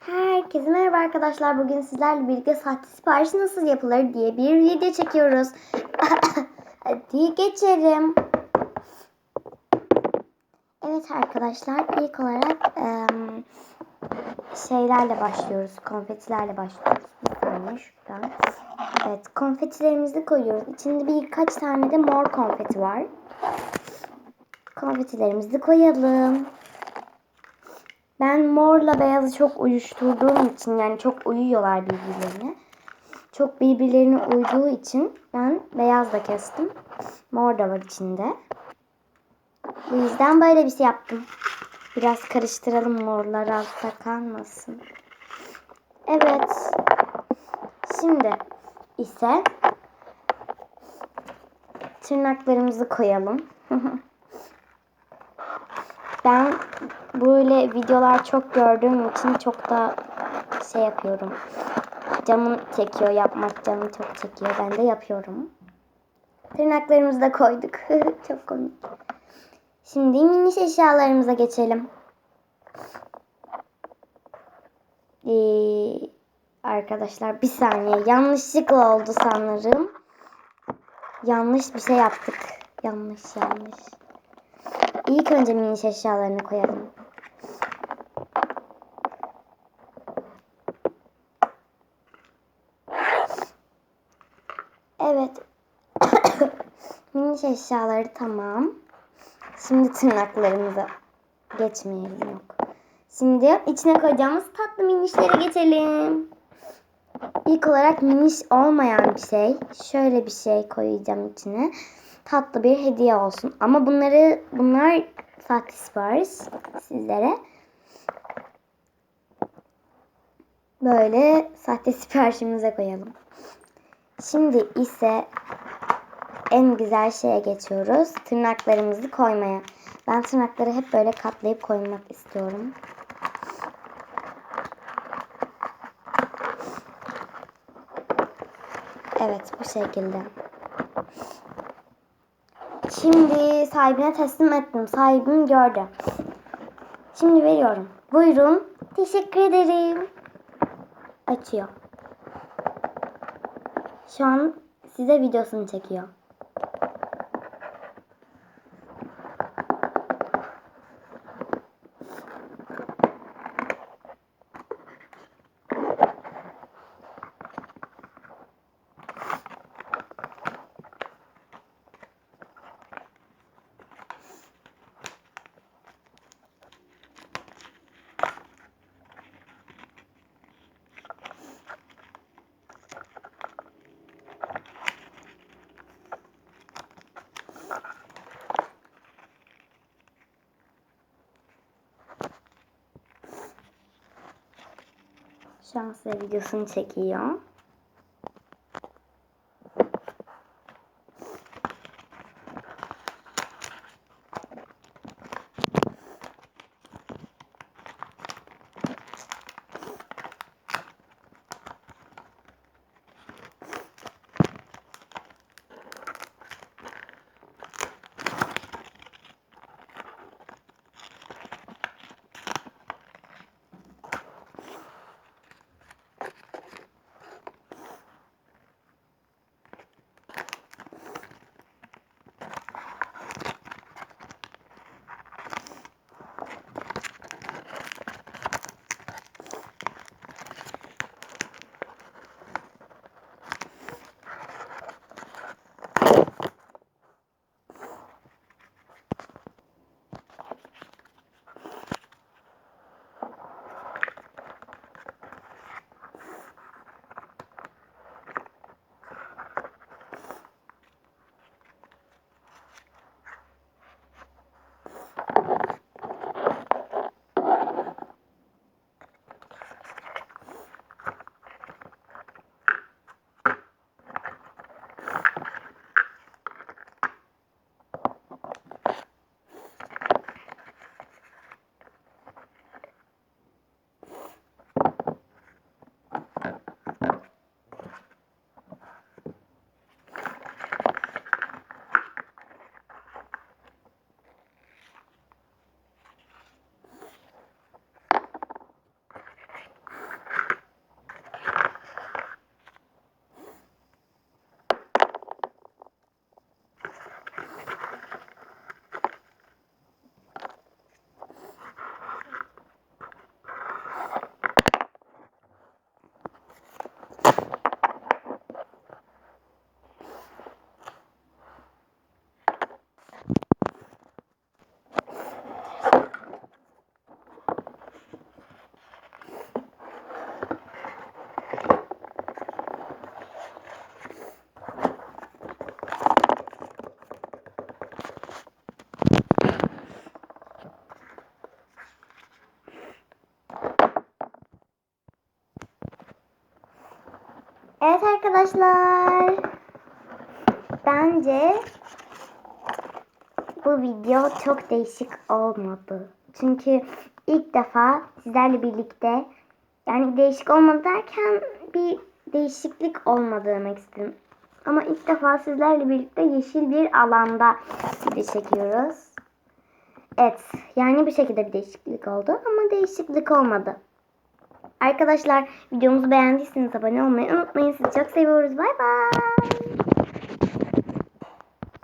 Herkese merhaba arkadaşlar. Bugün sizlerle birlikte sahte sipariş nasıl yapılır diye bir video çekiyoruz. Hadi geçelim. Evet arkadaşlar ilk olarak şeylerle başlıyoruz. Konfetilerle başlıyoruz. Bir saniye şuradan. Evet konfetilerimizi koyuyoruz. İçinde birkaç tane de mor konfeti var. Konfetilerimizi koyalım. Ben morla beyazı çok uyuşturduğum için yani çok uyuyorlar birbirlerine. Çok birbirlerine uyduğu için ben beyaz da kestim. Mor da var içinde. Bu yüzden böyle bir şey yaptım. Biraz karıştıralım morlar altta kalmasın. Evet. Şimdi ise tırnaklarımızı koyalım. Ben böyle videolar çok gördüğüm için çok da şey yapıyorum. Canım çekiyor yapmak canım çok çekiyor. Ben de yapıyorum. Tırnaklarımızı da koyduk. çok komik. Şimdi miniş eşyalarımıza geçelim. Ee, arkadaşlar bir saniye yanlışlıkla oldu sanırım. Yanlış bir şey yaptık. Yanlış yanlış. İlk önce miniş eşyalarını koyalım. Evet. miniş eşyaları tamam. Şimdi tırnaklarımıza geçmeyelim yok. Şimdi içine koyacağımız tatlı minişlere geçelim. İlk olarak miniş olmayan bir şey. Şöyle bir şey koyacağım içine tatlı bir hediye olsun. Ama bunları bunlar sahte sipariş sizlere. Böyle sahte siparişimize koyalım. Şimdi ise en güzel şeye geçiyoruz. Tırnaklarımızı koymaya. Ben tırnakları hep böyle katlayıp koymak istiyorum. Evet bu şekilde. Şimdi sahibine teslim ettim. Sahibim gördü. Şimdi veriyorum. Buyurun. Teşekkür ederim. Açıyor. Şu an size videosunu çekiyor. Şu an size videosunu çekiyor. Evet arkadaşlar. Bence bu video çok değişik olmadı. Çünkü ilk defa sizlerle birlikte yani değişik olmadı derken bir değişiklik olmadı demek istedim. Ama ilk defa sizlerle birlikte yeşil bir alanda video çekiyoruz. Evet yani bir şekilde bir değişiklik oldu ama değişiklik olmadı. Arkadaşlar videomuzu beğendiyseniz abone olmayı unutmayın. Sizi çok seviyoruz. Bay bay.